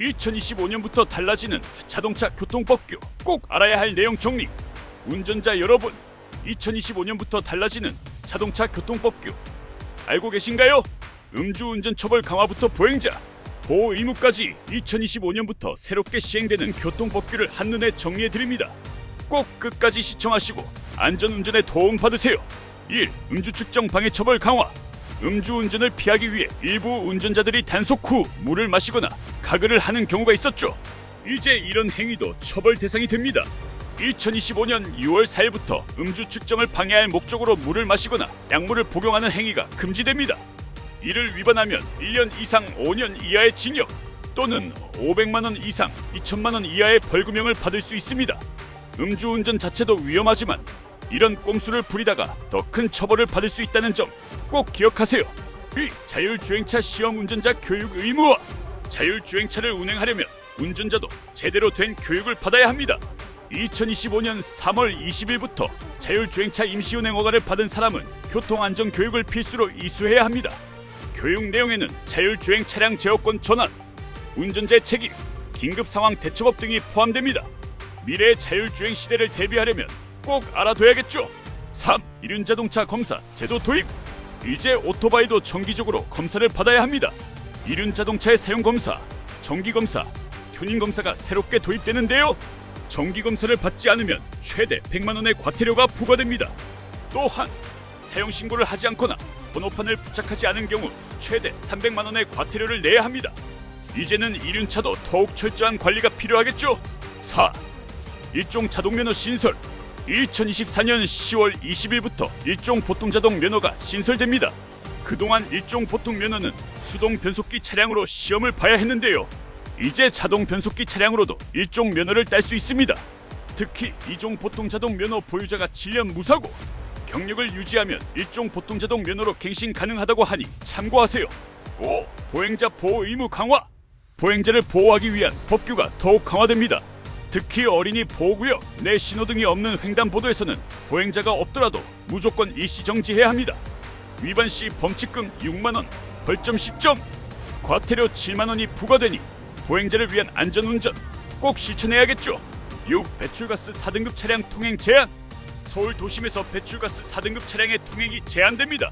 2025년부터 달라지는 자동차 교통법규 꼭 알아야 할 내용 정리. 운전자 여러분, 2025년부터 달라지는 자동차 교통법규 알고 계신가요? 음주운전 처벌 강화부터 보행자 보호 의무까지 2025년부터 새롭게 시행되는 교통법규를 한눈에 정리해 드립니다. 꼭 끝까지 시청하시고 안전운전에 도움 받으세요. 1. 음주 측정 방해 처벌 강화. 음주운전을 피하기 위해 일부 운전자들이 단속 후 물을 마시거나 가글을 하는 경우가 있었죠. 이제 이런 행위도 처벌 대상이 됩니다. 2025년 6월 4일부터 음주 측정을 방해할 목적으로 물을 마시거나 약물을 복용하는 행위가 금지됩니다. 이를 위반하면 1년 이상 5년 이하의 징역 또는 500만 원 이상 2천만 원 이하의 벌금형을 받을 수 있습니다. 음주운전 자체도 위험하지만 이런 꼼수를 부리다가 더 큰 처벌을 받을 수 있다는 점 꼭 기억하세요. 이 자율주행차 시험 운전자 교육 의무화 자율주행차를 운행하려면 운전자도 제대로 된 교육을 받아야 합니다. 2025년 3월 20일부터 자율주행차 임시운행 허가를 받은 사람은 교통안전 교육을 필수로 이수해야 합니다. 교육 내용에는 자율주행 차량 제어권 전환, 운전자의 책임, 긴급 상황 대처법 등이 포함됩니다. 미래의 자율주행 시대를 대비하려면 꼭 알아둬야겠죠. 3. 이륜 자동차 검사 제도 도입. 이제 오토바이도 정기적으로 검사를 받아야 합니다. 이륜 자동차의 사용 검사, 정기 검사, 튜닝 검사가 새롭게 도입되는데요. 정기 검사를 받지 않으면 최대 100만 원의 과태료가 부과됩니다. 또한 사용 신고를 하지 않거나 번호판을 부착하지 않은 경우 최대 300만 원의 과태료를 내야 합니다. 이제는 이륜차도 더욱 철저한 관리가 필요하겠죠. 4. 일종 자동면허 신설 2024년 10월 20일부터 일종 보통자동 면허가 신설됩니다. 그동안 일종 보통 면허는 수동 변속기 차량으로 시험을 봐야 했는데요. 이제 자동 변속기 차량으로도 일종 면허를 딸 수 있습니다. 특히 이종 보통 자동 면허 보유자가 7년 무사고 경력을 유지하면 일종 보통 자동 면허로 갱신 가능하다고 하니 참고하세요. 5. 보행자 보호 의무 강화. 보행자를 보호하기 위한 법규가 더욱 강화됩니다. 특히 어린이 보호구역 내 신호등이 없는 횡단보도에서는 보행자가 없더라도 무조건 일시 정지해야 합니다. 위반 시 범칙금 6만 원, 벌점 10점, 과태료 7만 원이 부과되니 보행자를 위한 안전운전 꼭 실천해야겠죠. 6. 배출가스 4등급 차량 통행 제한. 서울 도심에서 배출가스 4등급 차량의 통행이 제한됩니다.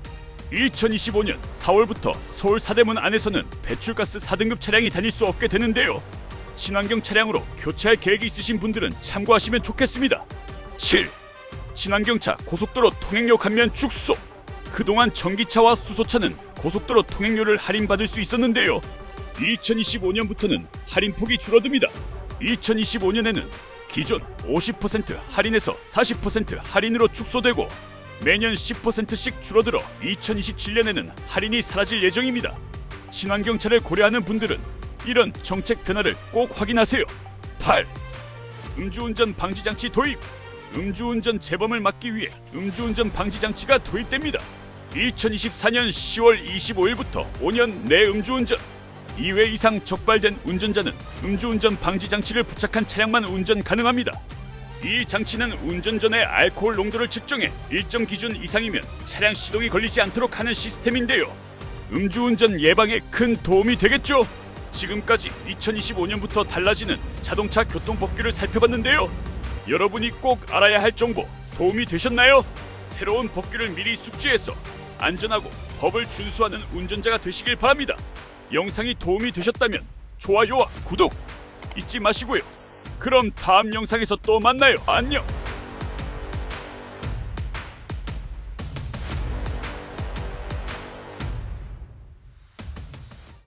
2025년 4월부터 서울 사대문 안에서는 배출가스 4등급 차량이 다닐 수 없게 되는데요. 친환경 차량으로 교체할 계획이 있으신 분들은 참고하시면 좋겠습니다. 7. 친환경차 고속도로 통행료 감면 축소. 그동안 전기차와 수소차는 고속도로 통행료를 할인받을 수 있었는데요. 2025년부터는 할인폭이 줄어듭니다. 2025년에는 기존 50% 할인에서 40% 할인으로 축소되고 매년 10%씩 줄어들어 2027년에는 할인이 사라질 예정입니다. 친환경차를 고려하는 분들은 이런 정책 변화를 꼭 확인하세요. 8. 음주운전 방지 장치 도입. 음주운전 재범을 막기 위해 음주운전 방지 장치가 도입됩니다. 2024년 10월 25일부터 5년 내 음주운전 2회 이상 적발된 운전자는 음주운전 방지 장치를 부착한 차량만 운전 가능합니다. 이 장치는 운전 전에 알코올 농도를 측정해 일정 기준 이상이면 차량 시동이 걸리지 않도록 하는 시스템인데요. 음주운전 예방에 큰 도움이 되겠죠. 지금까지 2025년부터 달라지는 자동차 교통 법규를 살펴봤는데요. 여러분이 꼭 알아야 할 정보 도움이 되셨나요? 새로운 법규를 미리 숙지해서 안전하고 법을 준수하는 운전자가 되시길 바랍니다. 영상이 도움이 되셨다면 좋아요와 구독 잊지 마시고요. 그럼 다음 영상에서 또 만나요. 안녕.